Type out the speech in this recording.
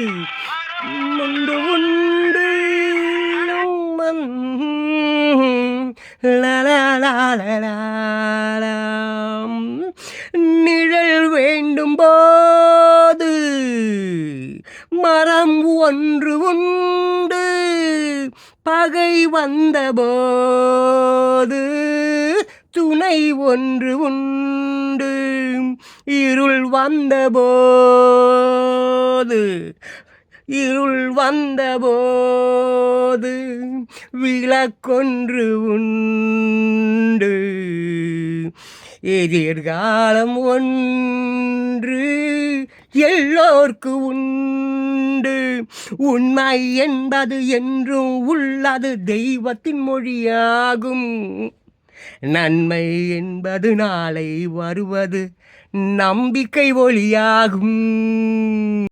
முந்து உண்டு. நிழல் வேண்டும் போது. மரம் ஒன்று உண்டு. பகை வந்தபோது துணை ஒன்று உண்டு. இருள் வந்தபோது இருள் வந்தபோது விளக்கொன்று உண்டு. எதிர்காலம் ஒன்று எல்லோர்க்கு உண்டு. உண்மை என்பது என்றும் உள்ளது தெய்வத்தின் மொழியாகும். நன்மை என்பது நாளை வருவது நம்பிக்கை ஒளியாகும்.